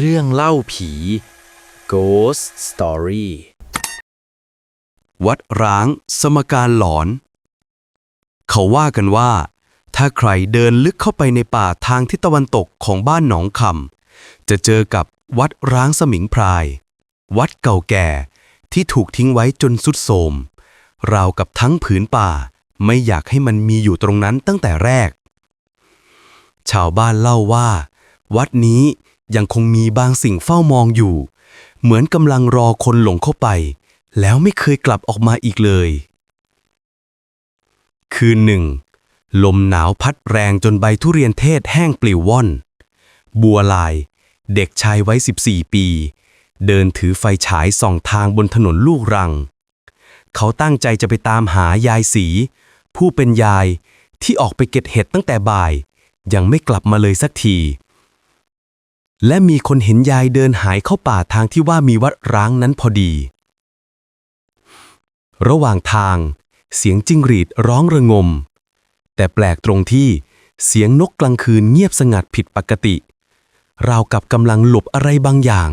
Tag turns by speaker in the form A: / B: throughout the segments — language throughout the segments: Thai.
A: เรื่องเล่าผี Ghost Story
B: วัดร้างสมการหลอน เขาว่ากันว่า ถ้าใครเดินลึกเข้าไปในป่าทางทิศตะวันตกของบ้านหนองคำจะเจอกับวัดร้างสมิงพราย วัดเก่าแก่ที่ถูกทิ้งไว้จนสุดโทมราวกับทั้งผืนป่า ไม่อยากให้มันมีอยู่ตรงนั้นตั้งแต่แรก ชาวบ้านเล่าว่า วัดนี้ ยังคงมีบางสิ่งเฝ้ามองอยู่ เหมือนกำลังรอคนหลงเข้าไป แล้วไม่เคยกลับออกมาอีกเลย คืนหนึ่ง ลมหนาวพัดแรงจนใบทุเรียนเทศแห้งปลิวว่อน บัวลาย เด็กชายไว้ 14 ปี เดินถือไฟฉายส่องทางบนถนนลูกรัง เขาตั้งใจจะไปตามหายายสี ผู้เป็นยายที่ออกไปเก็บเห็ดตั้งแต่บ่าย ยังไม่กลับมาเลยสักที และมีคนเห็นยายเดินหายเข้าป่าทางที่ว่ามีวัดร้างนั้นพอดี ระหว่างทาง เสียงจิ้งหรีดร้องระงม แต่แปลกตรงที่เสียงนกกลางคืนเงียบสงัดผิดปกติ ราวกับกำลังหลบอะไรบางอย่าง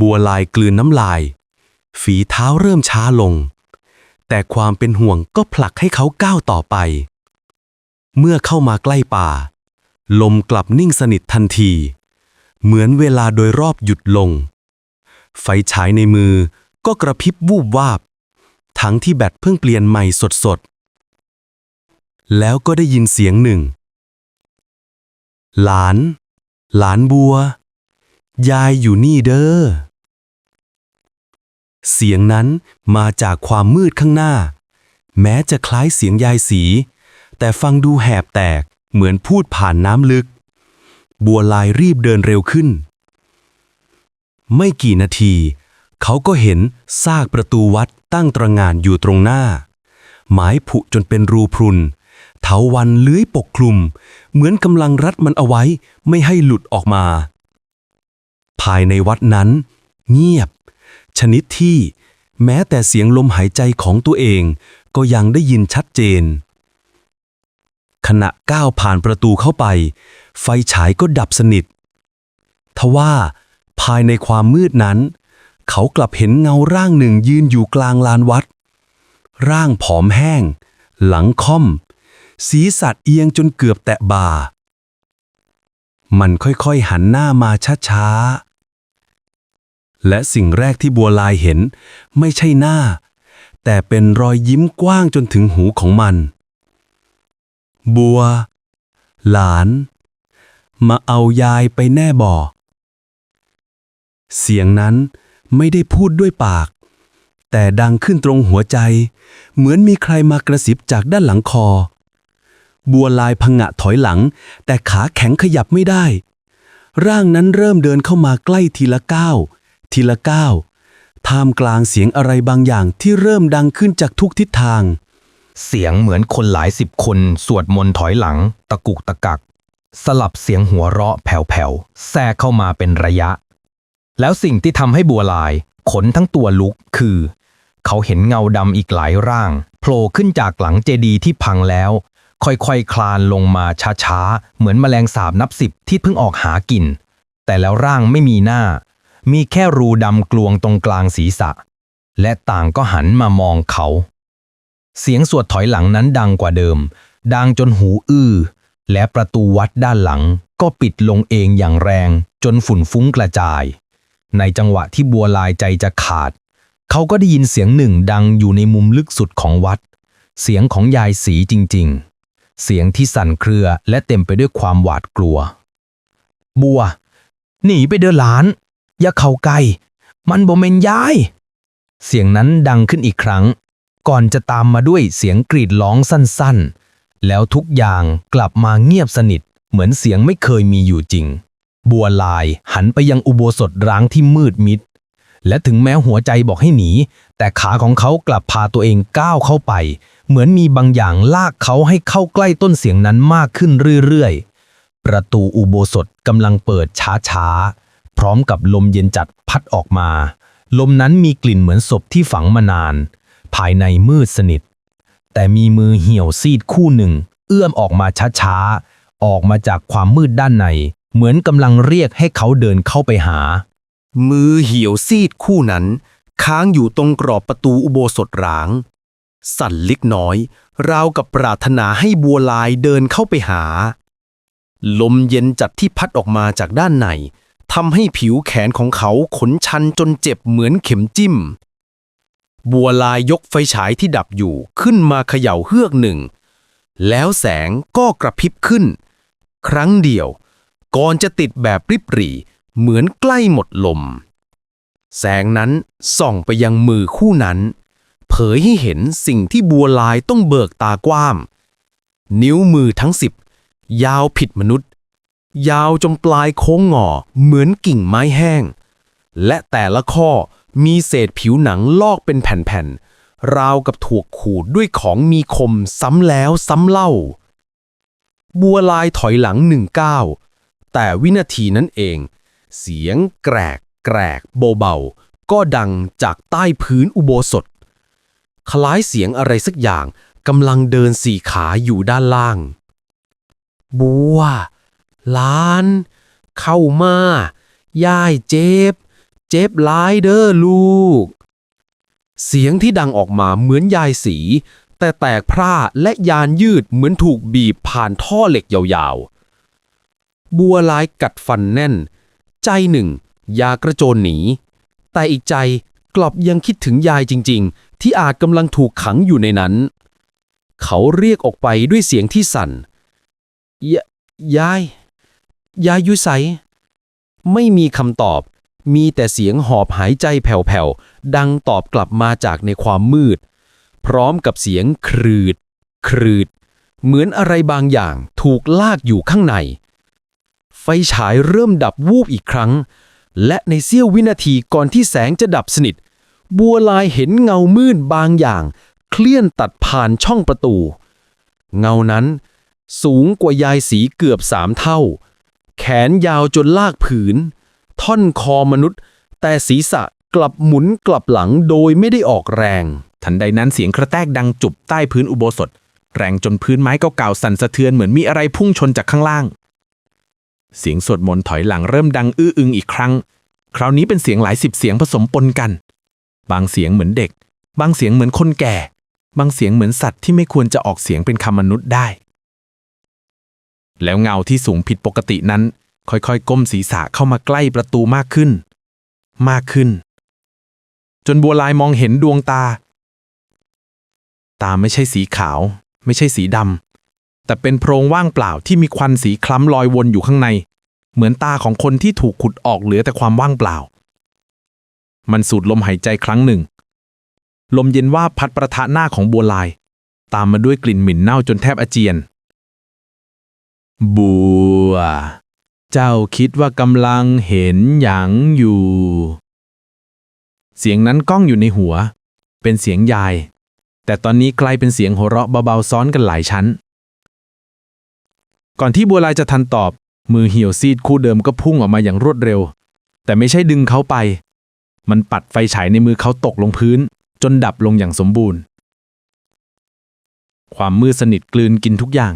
B: บัวลายกลืนน้ำลาย ฝีเท้าเริ่มช้าลง แต่ความเป็นห่วงก็ผลักให้เขาก้าวต่อไป เมื่อเข้ามาใกล้ป่า ลมกลับนิ่งสนิททันที เหมือนเวลาโดยรอบหยุดลง ไฟฉายในมือก็กระพริบวูบวาบ ทั้งที่แบตเพิ่งเปลี่ยนใหม่สดๆ แล้วก็ได้ยินเสียงหนึ่ง หลาน หลานบัว ยายอยู่นี่เด้อ เสียงนั้นมาจากความมืดข้างหน้า แม้จะคล้ายเสียงยายสี แต่ฟังดูแหบแตก เหมือนพูดผ่านน้ำลึก บัวลายรีบเดินเร็วขึ้น ไม่กี่นาที เขาก็เห็นซากประตูวัดตั้งตระงานอยู่ตรงหน้าไม้ผุจนเป็นรูพรุน เถาวันเลื้อยปกคลุม เหมือนกำลังรัดมันเอาไว้ไม่ให้หลุดออกมา ภายในวัดนั้น เงียบ ชนิดที่แม้แต่เสียงลมหายใจของตัวเองก็ยังได้ยินชัดเจน ณะก้าวผ่านประตูเข้าไป ไฟฉายก็ดับสนิท ทว่าภายในความมืดนั้น เขากลับเห็นเงาร่างหนึ่งยืนอยู่กลางลานวัด ร่างผอมแห้ง หลังค่อม ศีรษะเอียงจนเกือบแตะบ่า มันค่อยๆหันหน้ามาช้าๆ และสิ่งแรกที่บัวลายเห็นไม่ใช่หน้า แต่เป็นรอยยิ้มกว้างจนถึงหูของมัน บัว หลาน มาเอายายไปแน่บ่อ เสียงนั้นไม่ได้พูดด้วยปาก แต่ดังขึ้นตรงหัวใจ เหมือนมีใครมากระซิบจากด้านหลังคอ บัวลายพงะถอยหลัง แต่ขาแข็งขยับไม่ได้ ร่างนั้นเริ่มเดินเข้ามาใกล้ทีละก้าวทีละก้าวท่ามกลางเสียงอะไรบางอย่างที่เริ่มดังขึ้นจากทุกทิศทาง
C: เสียงเหมือนคนหลายสิบคนสวดมนต์ถอยหลัง ตะกุกตะกัก สลับเสียงหัวเราะแผ่วๆแทรกเข้ามาเป็นระยะ แล้วสิ่งที่ทำให้บัวลาย ขนทั้งตัวลุกคือ เขาเห็นเงาดำอีกหลายร่างโผล่ขึ้นจากหลังเจดีย์ที่พังแล้ว ค่อยๆคคลานลงมาช้าๆ เหมือนแมลงสาบนับสิบที่เพิ่งออกหากิน แต่แล้วร่างไม่มีหน้า มีแค่รูดำกลวงตรงกลางศีรษะ และต่างก็หันมามองเขา เสียงสวดถอยหลังนั้นดังกว่าเดิม ดังจนหูอื้อ และประตูวัดด้านหลังก็ปิดลงเองอย่างแรง จนฝุ่นฟุ้งกระจาย ในจังหวะที่บัวลายใจจะขาด เขาก็ได้ยินเสียงหนึ่งดังอยู่ในมุมลึกสุดของวัด เสียงของยายสีจริงๆ เสียงที่สั่นเครือและเต็มไปด้วยความหวาดกลัว บัว หนีไปเด้อหลาน อย่าเข้าใกล้มันบ่เมนยาย เสียงนั้นดังขึ้นอีกครั้ง ก่อนจะตามมาด้วยเสียงกรีดร้องสั้นๆ แล้วทุกอย่างกลับมาเงียบสนิท เหมือนเสียงไม่เคยมีอยู่จริง บัวลายหันไปยังอุโบสถร้างที่มืดมิด และถึงแม้หัวใจบอกให้หนี แต่ขาของเขากลับพาตัวเองก้าวเข้าไป เหมือนมีบางอย่างลากเขาให้เข้าใกล้ต้นเสียงนั้นมากขึ้นเรื่อยๆ ประตูอุโบสถกำลังเปิดช้าๆ พร้อมกับลมเย็นจัดพัดออกมา ลมนั้นมีกลิ่นเหมือนศพที่ฝังมานาน ภายในมืดสนิท แต่มีมือเหี่ยวซีดคู่หนึ่ง เอื้อมออกมาช้าๆ ออกมาจากความมืดด้านใน เหมือนกำลังเรียกให้เขาเดินเข้าไปหา
B: มือเหี่ยวซีดคู่นั้น ค้างอยู่ตรงกรอบประตูอุโบสถร้าง สั่นเล็กน้อย ราวกับปรารถนาให้บัวลายเดินเข้าไปหา ลมเย็นจัดที่พัดออกมาจากด้านในทำให้ผิวแขนของเขาขนชันจนเจ็บเหมือนเข็มจิ้ม บัวลายยกไฟฉายที่ดับอยู่ขึ้นมาเขย่าเฮือกหนึ่ง แล้วแสงก็กระพริบขึ้น ครั้งเดียว ก่อนจะติดแบบริบหรี่เหมือนใกล้หมดลม แสงนั้นส่องไปยังมือคู่นั้น เผยให้เห็นสิ่งที่บัวลายต้องเบิกตากว้าม นิ้วมือทั้งสิบยาวผิดมนุษย์ ยาวจนปลายโค้งงอเหมือนกิ่งไม้แห้ง และแต่ละข้อ มีเศษผิวหนังลอกเป็นแผ่นๆ ราวกับถูกขูดด้วยของมีคมซ้ำแล้วซ้ำเล่า บัวลายถอยหลังหนึ่งก้าวแต่วินาทีนั้นเอง เสียงแกรก แกรกเบาๆ ก็ดังจากใต้พื้นอุโบสถ คล้ายเสียงอะไรสักอย่างกำลังเดินสี่ขาอยู่ด้านล่าง บัวหลาน เข้ามา ย่ายเจ็บ เจ็บหลายเด้อลูก เสียงที่ดังออกมาเหมือนยายสี แต่แตกพร่าและยานยืดเหมือนถูกบีบผ่านท่อเหล็กยาวๆ บัวลายกัดฟันแน่น ใจหนึ่งอยากกระโจนหนี แต่อีกใจกลับยังคิดถึงยายจริง ๆ ที่อาจกำลังถูกขังอยู่ในนั้น เขาเรียกออกไปด้วยเสียงที่สั่นยยาย ยายยุไสไม่มีคำตอบ มีแต่เสียงหอบหายใจแผ่วๆ ดังตอบกลับมาจากในความมืด พร้อมกับเสียงครืด ครืด เหมือนอะไรบางอย่างถูกลากอยู่ข้างใน ไฟฉายเริ่มดับวูบอีกครั้ง และในเสี้ยววินาทีก่อนที่แสงจะดับสนิท บัวลายเห็นเงามืดบางอย่าง เคลื่อนตัดผ่านช่องประตู เงานั้น สูงกว่ายายสีเกือบสามเท่า แขนยาวจนลากผืน ท่อนคอมนุษย์ แต่ศีรษะกลับหมุนกลับหลังโดยไม่ได้ออกแรง
D: ทันใดนั้นเสียงกระแทกดังจุบใต้พื้นอุโบสถ แรงจนพื้นไม้เก่าๆสั่นสะเทือนเหมือนมีอะไรพุ่งชนจากข้างล่าง เสียงสวดมนต์ถอยหลังเริ่มดังอื้ออึงอีกครั้ง คราวนี้เป็นเสียงหลายสิบเสียงผสมปนกัน บางเสียงเหมือนเด็ก บางเสียงเหมือนคนแก่ บางเสียงเหมือนสัตว์ที่ไม่ควรจะออกเสียงเป็นคำมนุษย์ได้ แล้วเงาที่สูงผิดปกตินั้น ค่อยๆ ก้มศีรษะเข้ามาใกล้ประตูมากขึ้น มากขึ้น จนบัวลายมองเห็นดวงตา ตาไม่ใช่สีขาว ไม่ใช่สีดำแต่เป็นโพรงว่างเปล่าที่มีควันสีคล้ำลอยวนอยู่ข้างใน เหมือนตาของคนที่ถูกขุดออกเหลือแต่ความว่างเปล่า มันสูดลมหายใจครั้งหนึ่ง ลมเย็นว่าพัดประทะหน้าของบัวลาย ตามมาด้วยกลิ่นหมิ่นเน่าจนแทบอาเจียน บัว เจ้าคิดว่ากำลังเห็นหยังอยู่ เสียงนั้นก้องอยู่ในหัว เป็นเสียงยาย แต่ตอนนี้กลายเป็นเสียงหัวเราะเบาๆซ้อนกันหลายชั้น ก่อนที่บัวลายจะทันตอบ มือเหี่ยวซีดคู่เดิมก็พุ่งออกมาอย่างรวดเร็ว แต่ไม่ใช่ดึงเขาไป มันปัดไฟฉายในมือเขาตกลงพื้น จนดับลงอย่างสมบูรณ์ ความมืดสนิทกลืนกินทุกอย่าง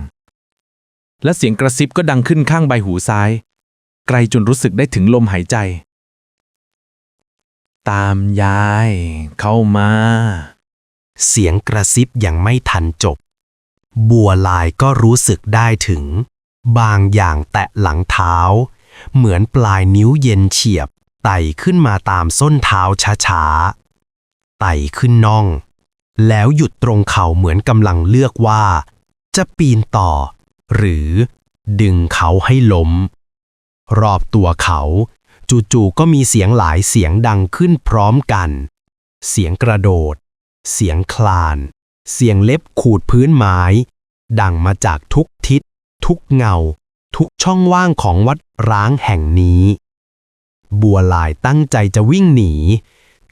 D: และเสียงกระซิบก็ดังขึ้นข้างใบหูซ้าย ไกลจนรู้สึกได้ถึงลมหายใจ ตามยาย เข้ามา
B: เสียงกระซิบอยังไม่ทันจบ บัวลายก็รู้สึกได้ถึง บางอย่างแตะหลังเท้า เหมือนปลายนิ้วเย็นเฉียบ ไต่ขึ้นมาตามส้นเท้าช้าๆ ไต่ขึ้นน่อง แล้วหยุดตรงเข่าเหมือนกำลังเลือกว่า จะปีนต่อ หรือดึงเขาให้ล้ม รอบตัวเขา จู่ๆก็มีเสียงหลายเสียงดังขึ้นพร้อมกัน เสียงกระโดด เสียงคลาน เสียงเล็บขูดพื้นไม้ ดังมาจากทุกทิศ ทุกเงา ทุกช่องว่างของวัดร้างแห่งนี้ บัวลายตั้งใจจะวิ่งหนี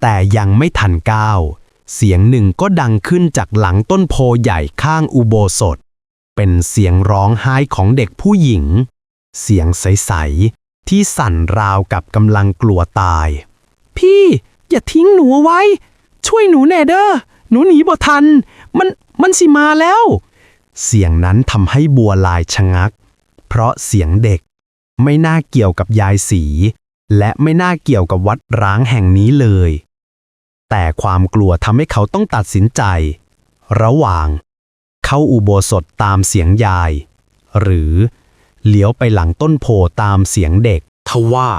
B: แต่ยังไม่ทันก้าวเสียงหนึ่งก็ดังขึ้นจากหลังต้นโพใหญ่ข้างอุโบสถ เป็นเสียงร้องไห้ของเด็กผู้หญิง เสียงใสๆที่สั่นราวกับกำลังกลัวตาย
E: พี่ อย่าทิ้งหนูไว้ ช่วยหนูแน่เด้อหนูหนีบ่ทัน มันมันสิมาแล้ว
B: เสียงนั้นทำให้บัวลายชะงัก เพราะเสียงเด็ก
E: ไม่น่าเกี่ยวกับยายสี และไม่น่าเกี่ยวกับวัดร้างแห่งนี้เลย แต่ความกลัวทำให้เขาต้องตัดสินใจ ระหว่าง เข้าอุโบสถตามเสียงยาย หรือ เลี้ยวไปหลังต้นโพตามเสียงเด็ก
B: ทว่า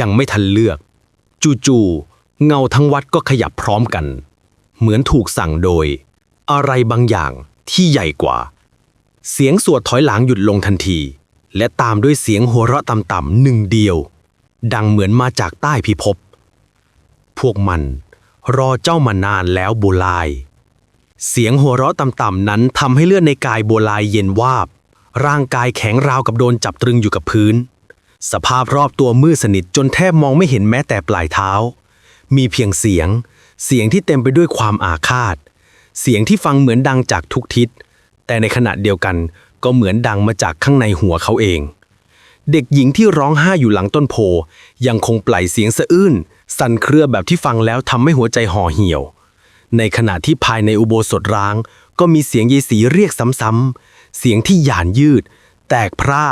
B: ยังไม่ทันเลือก จู่ๆเงาทั้งวัดก็ขยับพร้อมกัน เหมือนถูกสั่งโดย อะไรบางอย่างที่ใหญ่กว่า เสียงสวดถอยหลังหยุดลงทันที และตามด้วยเสียงหัวเราะต่ำๆหนึ่งเดียว ดังเหมือนมาจากใต้พิภพพวกมันรอเจ้ามานานแล้วโบลาย เสียงหัวเราะต่ำๆนั้นทำให้เลือดในกายโบลายเย็นวาบ ร่างกายแข็งราวกับโดนจับตรึงอยู่กับพื้น สภาพรอบตัวมืดสนิทจนแทบมองไม่เห็นแม้แต่ปลายเท้า มีเพียงเสียง เสียงที่เต็มไปด้วยความอาฆาต เสียงที่ฟังเหมือนดังจากทุกทิศ แต่ในขณะเดียวกันก็เหมือนดังมาจากข้างในหัวเขาเอง เด็กหญิงที่ร้องไห้อยู่หลังต้นโพ ยังคงปล่อยเสียงสะอื้น สั่นเครือแบบที่ฟังแล้วทำให้หัวใจห่อเหี่ยว ในขณะที่ภายในอุโบสถร้าง ก็มีเสียงยายสีเรียกซ้ำๆ เสียงที่หยานยืด แตกพร่า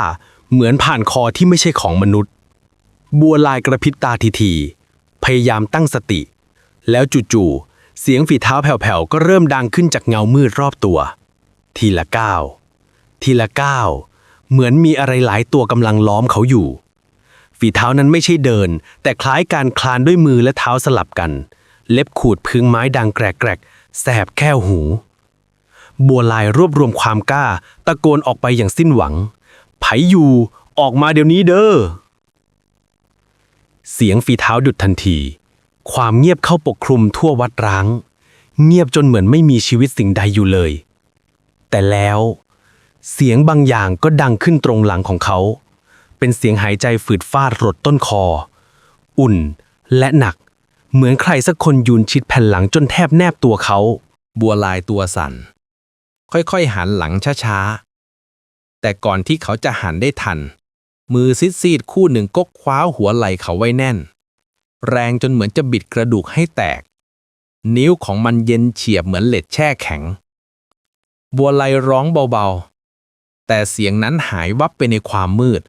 B: เหมือนผ่านคอที่ไม่ใช่ของมนุษย์ บัวลายกระพริบตาทีๆพยายามตั้งสติ แล้วจู่ๆ เสียงฝีเท้าแผ่วๆ ก็เริ่มดังขึ้นจากเงามืดรอบตัว ทีละก้าว ทีละก้าว เหมือนมีอะไรหลายตัวกำลังล้อมเขาอยู่ ฝีเท้านั้นไม่ใช่เดิน แต่คล้ายการคลานด้วยมือและเท้าสลับกัน เล็บขูดพื้นไม้ดังแกรกๆ แสบแค่หู บัวลายรวบรวมความกล้า ตะโกนออกไปอย่างสิ้นหวัง ไผอยู่ ออกมาเดี๋ยวนี้เด้อ เสียงฝีเท้าดุดทันที ความเงียบเข้าปกคลุมทั่ววัดร้าง เงียบจนเหมือนไม่มีชีวิตสิ่งใดอยู่เลย แต่แล้ว เสียงบางอย่างก็ดังขึ้นตรงหลังของเขา เป็นเสียงหายใจฝืดฟาดรดต้นคอ อุ่นและหนัก เหมือนใครสักคนยืนชิดแผ่นหลังจนแทบแนบตัวเขา
D: บัวลายตัวสั่น ค่อยๆหันหลังช้าๆ แต่ก่อนที่เขาจะหันได้ทัน มือซีดๆคู่หนึ่งก็คว้าหัวไหล่เขาไว้แน่น แรงจนเหมือนจะบิดกระดูกให้แตก นิ้วของมันเย็นเฉียบเหมือนเหล็กแช่แข็ง บัวลายร้องเบาๆ แต่เสียงนั้นหายวับไปในความมืด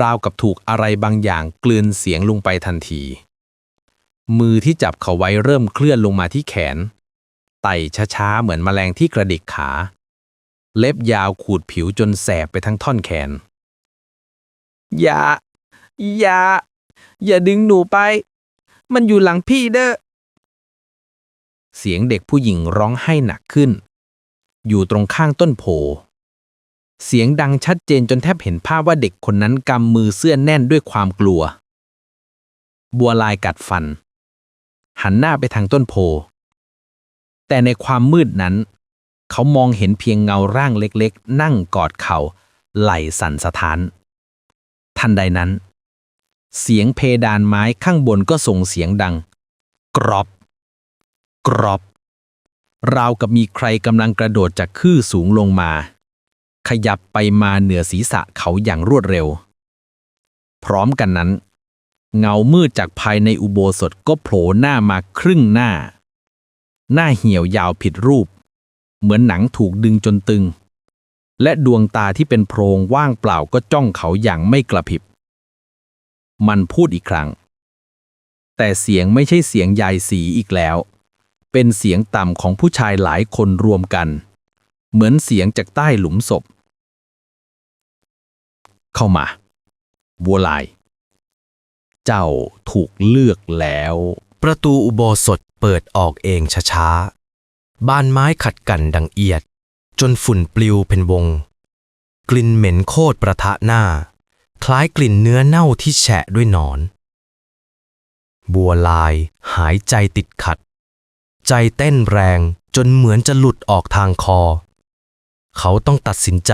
D: ราวกับถูกอะไรบางอย่างกลืนเสียงลงไปทันที มือที่จับเขาไว้เริ่มเคลื่อนลงมาที่แขน ไต่ช้าๆ เหมือนแมลงที่กระดิกขา เล็บยาวขูดผิวจนแสบไปทั้งท่อนแขน อย่า อย่า อย่าดึงหนูไป มันอยู่หลังพี่เด้อ เสียงเด็กผู้หญิงร้องไห้หนักขึ้น อยู่ตรงข้างต้นโพ เสียงดังชัดเจนจนแทบเห็นภาพว่าเด็กคนนั้นกำมือเสื้อแน่นด้วยความกลัว บัวลายกัดฟัน หันหน้าไปทางต้นโพ แต่ในความมืดนั้น เขามองเห็นเพียงเงาร่างเล็กๆ นั่งกอดเขา่าไหลสั่นสะท้าน ทันใดนั้น เสียงเพดานไม้ข้างบนก็ส่งเสียงดัง กรอบ กรอบ ราวกับมีใครกำลังกระโดดจากคือสูงลงมา ขยับไปมาเหนือศีรษะเขาอย่างรวดเร็ว พร้อมกันนั้น เงามืดจากภายในอุโบสถก็โผล่หน้ามาครึ่งหน้า หน้าเหี่ยวยาวผิดรูป เหมือนหนังถูกดึงจนตึง และดวงตาที่เป็นโพรงว่างเปล่าก็จ้องเขาอย่างไม่กระพริบ มันพูดอีกครั้ง แต่เสียงไม่ใช่เสียงยายสีอีกแล้ว เป็นเสียงต่ำของผู้ชายหลายคนรวมกัน เหมือนเสียงจากใต้หลุมศพ เข้ามาบัวลาย เจ้าถูกเลือกแล้ว
B: ประตูอุโบสถ เปิดออกเองช้าๆ บานไม้ขัดกันดังเอียด จนฝุ่นปลิวเป็นวง กลิ่นเหม็นโคตรประทะหน้า คล้ายกลิ่นเนื้อเน่าที่แฉะด้วยหนอน บัวลายหายใจติดขัด ใจเต้นแรงจนเหมือนจะหลุดออกทางคอ เขาต้องตัดสินใจ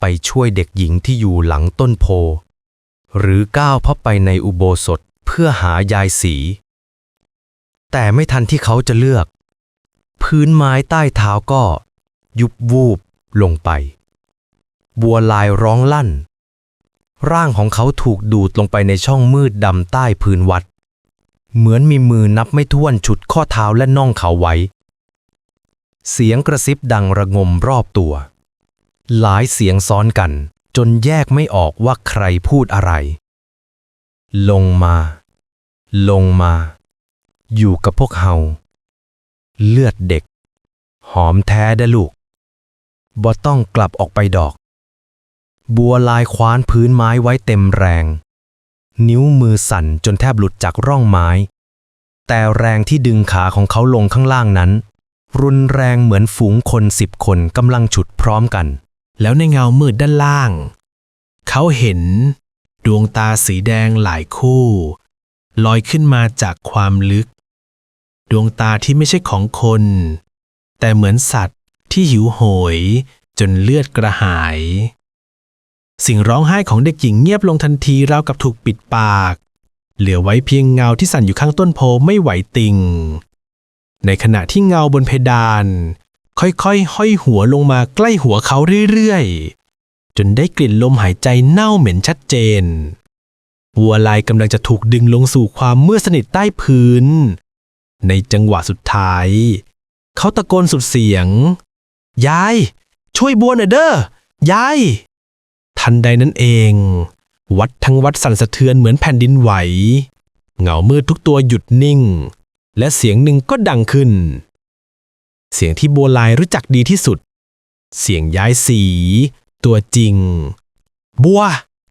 B: ไปช่วยเด็กหญิงที่อยู่หลังต้นโพ หรือก้าวเข้าไปในอุโบสถเพื่อหายายสี แต่ไม่ทันที่เขาจะเลือก พื้นไม้ใต้เท้าก็ ยุบวูบลงไป บัวลายร้องลั่น ร่างของเขาถูกดูดลงไปในช่องมืดดำใต้พื้นวัด เหมือนมีมือนับไม่ถ้วนฉุดข้อเท้าและน่องเขาไว้ เสียงกระซิบดังระงมรอบตัว หลายเสียงซ้อนกัน
F: จนแยกไม่ออกว่าใครพูดอะไร ลงมา ลงมา อยู่กับพวกเฮาเลือดเด็ก หอมแท้ได้ลูกบ่ต้องกลับออกไปดอก บัวลายคว้านพื้นไม้ไว้เต็มแรง นิ้วมือสั่นจนแทบหลุดจากร่องไม้ แต่แรงที่ดึงขาของเขาลงข้างล่างนั้น รุนแรงเหมือนฝูงคนสิบคนกำลังฉุดพร้อมกัน
B: แล้วในเงามืดด้านล่าง เขาเห็นดวงตาสีแดงหลายคู่ ลอยขึ้นมาจากความลึก ดวงตาที่ไม่ใช่ของคน แต่เหมือนสัตว์ที่หิวโหย จนเลือดกระหาย สิ่งร้องไห้ของเด็กหญิงเงียบลงทันทีราวกับถูกปิดปาก เหลือไว้เพียงเงาที่สั่นอยู่ข้างต้นโพไม่ไหวติง ในขณะที่เงาบนเพดาน ค่อยๆ ห้อยหัวลงมาใกล้หัวเขาเรื่อยๆ จนได้กลิ่นลมหายใจเน่าเหม็นชัดเจนวัวลายกำลังจะถูกดึงลงสู่ความมืดสนิทใต้พื้น ในจังหวะสุดท้าย เขาตะโกนสุดเสียง ยาย ช่วยบัวหน่อยเด้อยาย ทันใดนั้นเอง วัดทั้งวัดสั่นสะเทือนเหมือนแผ่นดินไหวเหงามืดทุกตัวหยุดนิ่ง และเสียงหนึ่งก็ดังขึ้น เสียงที่บัวลายรู้จักดีที่สุด เสียงย้ายสี ตัวจริง บัว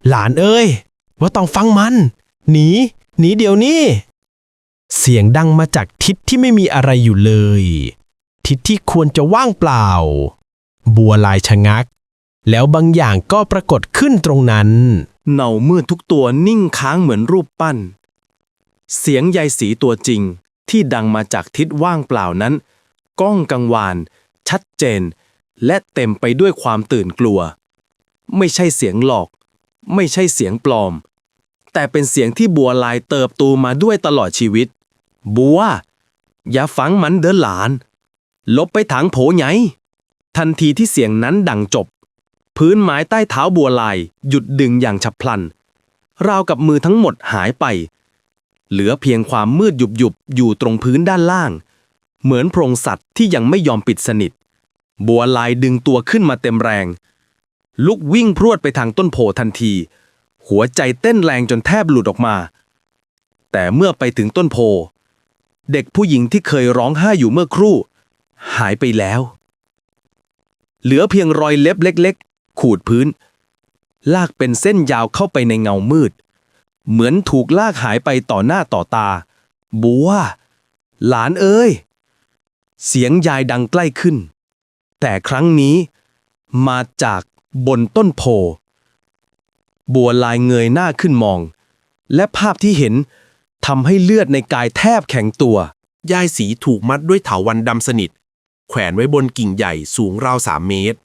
B: หลานเอ้ย ว่าต้องฟังมัน หนี หนีเดี๋ยวนี้ เสียงดังมาจากทิศที่ไม่มีอะไรอยู่เลย ทิศที่ควรจะว่างเปล่า บัวลายชะงัก แล้วบางอย่างก็ปรากฏขึ้นตรงนั้น
G: เน่ามืดทุกตัวนิ่งค้างเหมือนรูปปั้น เสียงยายสีตัวจริง ที่ดังมาจากทิศว่างเปล่านั้น ก้องกังวาน ชัดเจน และเต็มไปด้วยความตื่นกลัว ไม่ใช่เสียงหลอก ไม่ใช่เสียงปลอมแต่เป็นเสียงที่บัวลายเติบโตมาด้วยตลอดชีวิต บัว อย่าฟังมันเด้อหลาน ลบไปทางโผไงทันทีที่เสียงนั้นดังจบ พื้นไม้ใต้เท้าบัวลาย หยุดดึงอย่างฉับพลัน ราวกับมือทั้งหมดหายไป เหลือเพียงความมืดหยุบหยุบอยู่ตรงพื้นด้านล่าง เหมือนโพรงสัตว์ที่ยังไม่ยอมปิดสนิท บัวลายดึงตัวขึ้นมาเต็มแรง ลุกวิ่งพรวดไปทางต้นโพทันที หัวใจเต้นแรงจนแทบหลุดออกมา แต่เมื่อไปถึงต้นโพ เด็กผู้หญิงที่เคยร้องไห้อยู่เมื่อครู่ หายไปแล้ว เหลือเพียงรอยเล็บเล็ก ๆ ขูดพื้น ลากเป็นเส้นยาวเข้าไปในเงามืด เหมือนถูกลากหายไปต่อหน้าต่อตา บัว หลานเอ้ย เสียงยายดังใกล้ขึ้น แต่ครั้งนี้ มาจากบนต้นโพ บัวลายเงยหน้าขึ้นมอง และภาพที่เห็น ทำให้เลือดในกายแทบแข็งตัว
H: ยายสีถูกมัดด้วยเถาวันดำสนิท แขวนไว้บนกิ่งใหญ่สูงราวสามเมตร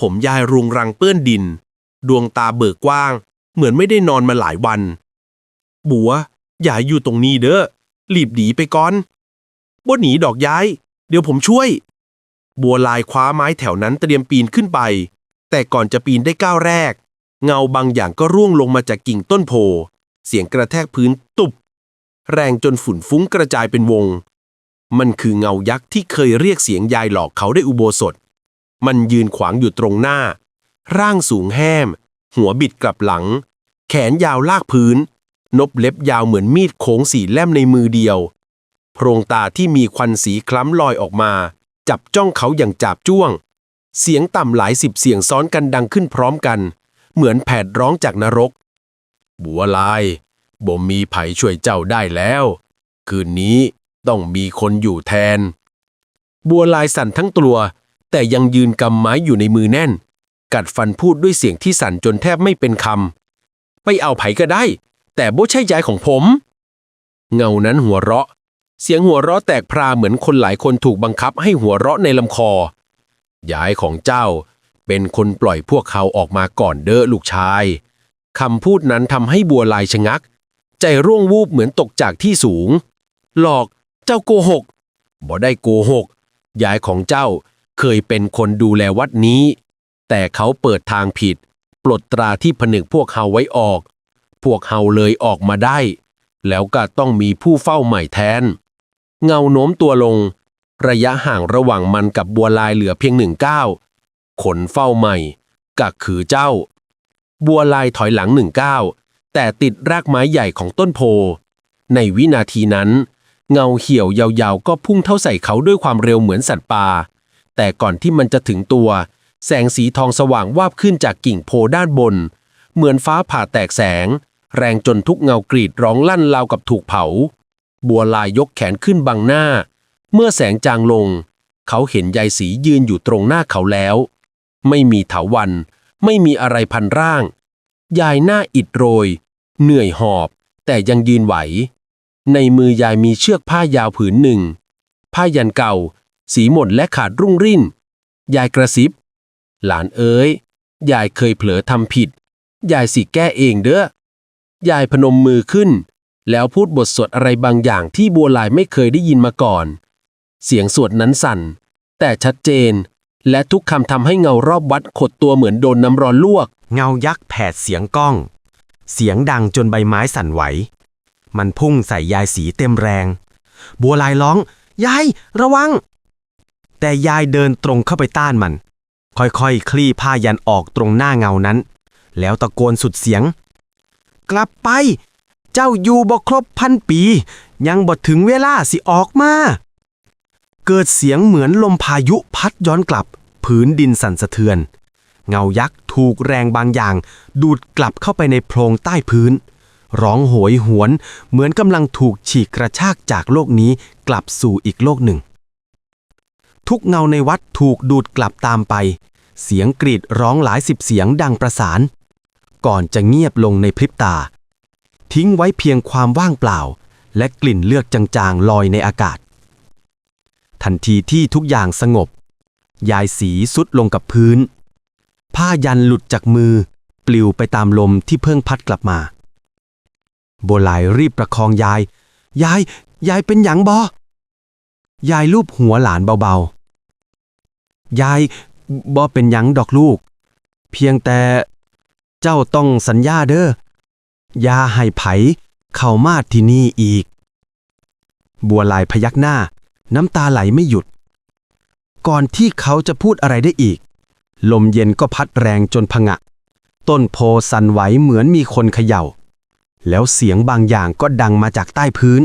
H: ผมยายรุงรังเปื้อนดิน ดวงตาเบิกกว้าง เหมือนไม่ได้นอนมาหลายวัน บัว อย่าอยู่ตรงนี้เด้อรีบหนีไปก่อนบ่หนีดอกย้าย เดี๋ยวผมช่วย บัวลายคว้าไม้แถวนั้นเตรียมปีนขึ้นไป แต่ก่อนจะปีนได้ก้าวแรก เงาบางอย่างก็ร่วงลงมาจากกิ่งต้นโพ เสียงกระแทกพื้นตุบ แรงจนฝุ่นฟุ้งกระจายเป็นวง มันคือเงายักษ์ที่เคยเรียกเสียงยายหลอกเขาได้อุโบสถ มันยืนขวางอยู่ตรงหน้า ร่างสูงแห้ม หัวบิดกลับหลัง แขนยาวลากพื้น นบเล็บยาวเหมือนมีดโค้งสีแล่มในมือเดียว โพรงตาที่มีควันสีคล้ำลอยออกมา จับจ้องเขาอย่างจับจ้วง เสียงต่ำหลายสิบเสียงซ้อนกันดังขึ้นพร้อมกัน เหมือนแผดร้องจากนรก บัวลาย บ่มีไผช่วยเจ้าได้แล้ว คืนนี้ต้องมีคนอยู่แทน บัวลายสั่นทั้งตัว แต่ยังยืนกำไม้อยู่ในมือแน่น กัดฟันพูดด้วยเสียงที่สั่นจนแทบไม่เป็นคำไปเอาไผก็ได้ แต่บ่ใช่ยายของผม เงานั้นหัวเราะ เสียงหัวเราะแตกพราเหมือนคนหลายคนถูกบังคับให้หัวเราะในลำคอยายของเจ้าเป็นคนปล่อยพวกเขาออกมาก่อนเด้อลูกชายคำพูดนั้นทำให้บัวลายชะงัก ใจร่วงวูบเหมือนตกจากที่สูง หลอกเจ้าโกหกบ่ได้โกหกยายของเจ้าเคยเป็นคนดูแลวัดนี้ แต่เขาเปิดทางผิด ปลดตราที่ผนึกพวกเฮาไว้ออก พวกเฮาเลยออกมาได้ แล้วก็ต้องมีผู้เฝ้าใหม่แทน เงาโน้มตัวลง ระยะห่างระหว่างมันกับบัวลายเหลือเพียงหนึ่งก้าวขนเฝ้าใหม่กักคือเจ้า บัวลายถอยหลังหนึ่งก้าว แต่ติดรากไม้ใหญ่ของต้นโพ ในวินาทีนั้น เงาเหี่ยวยาวๆ ก็พุ่งเท่าใส่เขาด้วยความเร็วเหมือนสัตว์ป่า แต่ก่อนที่มันจะถึงตัว แสงสีทองสว่างวาบขึ้นจากกิ่งโพด้านบน เหมือนฟ้าผ่าแตกแสง แรงจนทุกเงากรีดร้องลั่นราวกับถูกเผา บัวลายยกแขนขึ้นบังหน้า เมื่อแสงจางลง เขาเห็นยายสียืนอยู่ตรงหน้าเขาแล้ว ไม่มีเถาวัน ไม่มีอะไรพันร่าง ยายหน้าอิดโรย เหนื่อยหอบ แต่ยังยืนไหว ในมือยายมีเชือกผ้ายาวผืนหนึ่ง ผ้ายันเก่า สีหม่นและขาดรุ่งริ่น ยายกระซิบ หลานเอ๋ย ยายเคยเผลอทำผิด ยายสิแก้เองเด้อ ยายพนมมือขึ้น แล้วพูดบทสวดอะไรบางอย่างที่บัวลายไม่เคยได้ยินมาก่อน เสียงสวดนั้นสั่น แต่ชัดเจน และทุกคำทำให้เงารอบวัดขดตัวเหมือนโดนน้ำร้อนลวก
B: เงายักษ์แผดเสียงก้อง เสียงดังจนใบไม้สั่นไหว มันพุ่งใส่ยายสีเต็มแรง บัวลายร้อง ยาย ระวัง แต่ยายเดินตรงเข้าไปต้านมัน ค่อยๆคคลี่ผ้ายันออกตรงหน้าเงานั้น แล้วตะโกนสุดเสียง กลับไป เจ้าอยู่บ่ครบพันปี ยังบ่ถึงเวลาสิออกมา เกิดเสียงเหมือนลมพายุพัดย้อนกลับ ผืนดินสั่นสะเทือน เงายักษ์ถูกแรงบางอย่าง ดูดกลับเข้าไปในโพรงใต้พื้น ร้องโหยหวน เหมือนกำลังถูกฉีกกระชากจากโลกนี้กลับสู่อีกโลกหนึ่ง ทุกเงาในวัดถูกดูดกลับตามไป เสียงกรีดร้องหลายสิบเสียงดังประสาน ก่อนจะเงียบลงในพริบตา ทิ้งไว้เพียงความว่างเปล่า และกลิ่นเลือดจางๆลอยในอากาศ ทันทีที่ทุกอย่างสงบ ยายสีสุดลงกับพื้น ผ้ายันหลุดจากมือ ปลิวไปตามลมที่เพิ่งพัดกลับมา โบวลายรีบประคองยาย ยาย ยายเป็นหยังบอยายลูบหัวหลานเบาๆ ยายบอเป็นหยังดอกลูก เพียงแต่เจ้าต้องสัญญาเด้ออย่าให้ไผเข้ามาที่นี่อีก บัวลายพยักหน้า น้ำตาไหลไม่หยุด ก่อนที่เขาจะพูดอะไรได้อีก ลมเย็นก็พัดแรงจนผงะ ต้นโพสั่นไหวเหมือนมีคนเขย่า แล้วเสียงบางอย่างก็ดังมาจากใต้พื้น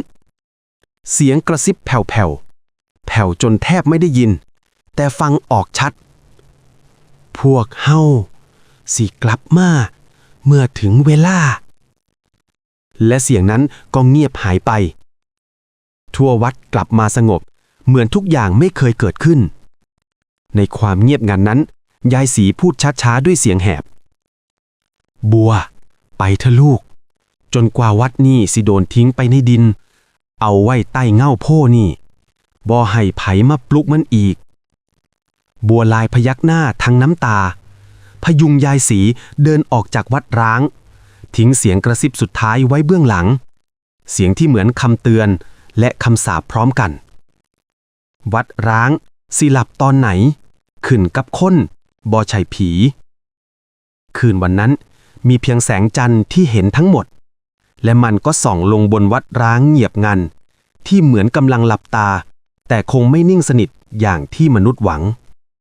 B: เสียงกระซิบแผ่วๆ แผ่วจนแทบไม่ได้ยิน แต่ฟังออกชัด พวกเฮาสิกลับมา เมื่อถึงเวลา และเสียงนั้นก็เงียบหายไป ทั่ววัดกลับมาสงบ เหมือนทุกอย่างไม่เคยเกิดขึ้น ในความเงียบงันนั้น ยายสีพูดช้าๆด้วยเสียงแหบ บัว ไปเถอะลูก จนกว่าวัดนี่สิโดนทิ้งไปในดิน เอาไว้ใต้เง่าโพ่นี่บ่ให้ไผมาปลุกมันอีก บัวลายพยักหน้าทั้งน้ำตา พยุงยายสีเดินออกจากวัดร้าง ทิ้งเสียงกระซิบสุดท้ายไว้เบื้องหลัง เสียงที่เหมือนคำเตือนและคำสาปพร้อมกัน วัดร้างสิหลับตอนไหน ขึ้นกับคน บอชัยผี คืนวันนั้นมีเพียงแสงจันทร์ที่เห็นทั้งหมด และมันก็ส่องลงบนวัดร้างเงียบงัน ที่เหมือนกำลังหลับตา แต่คงไม่นิ่งสนิทอย่างที่มนุษย์หวัง